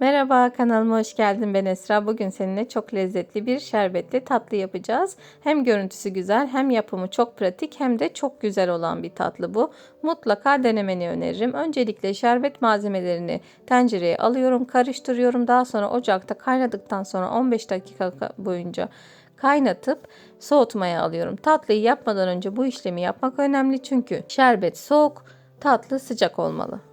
Merhaba kanalıma hoş geldin ben Esra. Bugün seninle çok lezzetli bir şerbetli tatlı yapacağız. Hem görüntüsü güzel hem yapımı çok pratik hem de çok güzel olan bir tatlı bu. Mutlaka denemeni öneririm. Öncelikle şerbet malzemelerini tencereye alıyorum, karıştırıyorum. Daha sonra ocakta kaynadıktan sonra 15 dakika boyunca kaynatıp soğutmaya alıyorum. Tatlıyı yapmadan önce bu işlemi yapmak önemli çünkü şerbet soğuk, tatlı sıcak olmalı.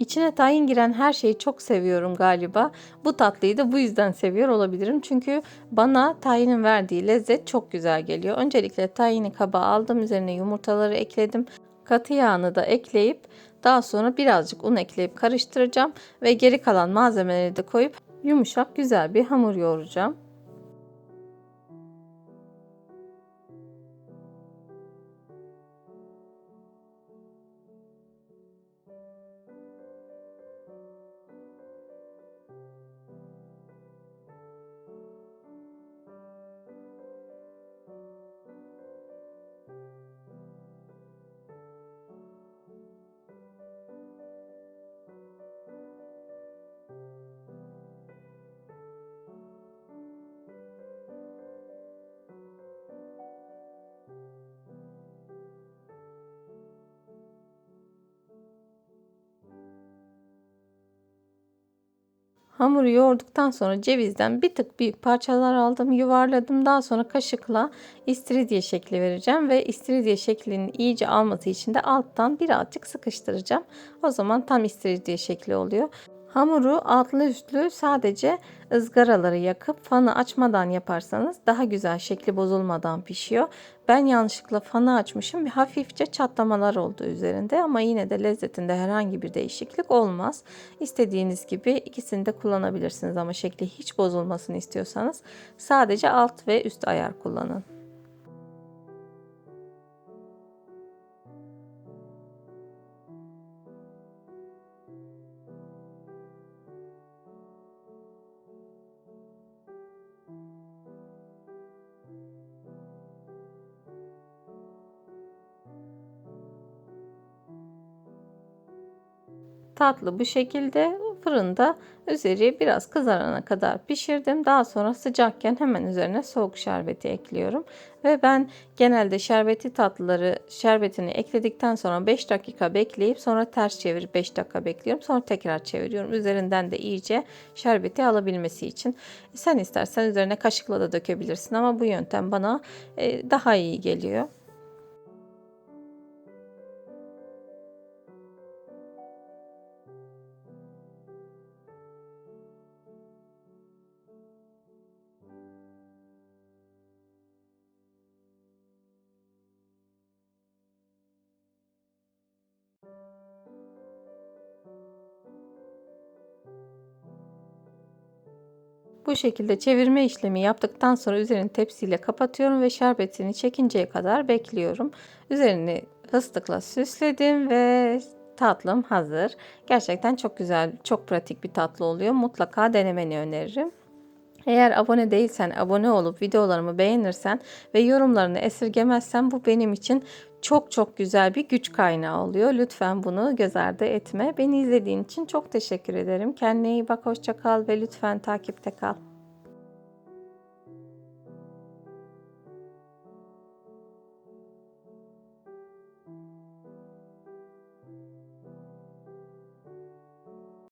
İçine tahin giren her şeyi çok seviyorum galiba. Bu tatlıyı da bu yüzden seviyor olabilirim. Çünkü bana tahinin verdiği lezzet çok güzel geliyor. Öncelikle tahini kaba aldım. Üzerine yumurtaları ekledim. Katı yağını da ekleyip daha sonra birazcık un ekleyip karıştıracağım. Ve geri kalan malzemeleri de koyup yumuşak güzel bir hamur yoğuracağım. Hamuru yoğurduktan sonra cevizden bir tık büyük parçalar aldım, yuvarladım. Daha sonra kaşıkla istiridye şekli vereceğim ve istiridye şeklinin iyice alması için de alttan birazcık sıkıştıracağım. O zaman tam istiridye şekli oluyor. Hamuru altlı üstlü sadece ızgaraları yakıp fanı açmadan yaparsanız daha güzel şekli bozulmadan pişiyor. Ben yanlışlıkla fanı açmışım ve hafifçe çatlamalar oldu üzerinde ama yine de lezzetinde herhangi bir değişiklik olmaz. İstediğiniz gibi ikisini de kullanabilirsiniz ama şekli hiç bozulmasını istiyorsanız sadece alt ve üst ayar kullanın. Tatlı bu şekilde fırında üzeri biraz kızarana kadar pişirdim. Daha sonra sıcakken hemen üzerine soğuk şerbeti ekliyorum. Ve ben genelde şerbeti tatlıları şerbetini ekledikten sonra 5 dakika bekleyip sonra ters çevirip 5 dakika bekliyorum. Sonra tekrar çeviriyorum. Üzerinden de iyice şerbeti alabilmesi için. Sen istersen üzerine kaşıkla da dökebilirsin ama bu yöntem bana daha iyi geliyor. Bu şekilde çevirme işlemi yaptıktan sonra üzerini tepsiyle kapatıyorum ve şerbetini çekinceye kadar bekliyorum. Üzerini fıstıkla süsledim ve tatlım hazır. Gerçekten çok güzel, çok pratik bir tatlı oluyor. Mutlaka denemeni öneririm. Eğer abone değilsen abone olup videolarımı beğenirsen ve yorumlarını esirgemezsen bu benim için çok çok güzel bir güç kaynağı oluyor. Lütfen bunu göz ardı etme. Beni izlediğin için çok teşekkür ederim. Kendine iyi bak, hoşça kal ve lütfen takipte kal.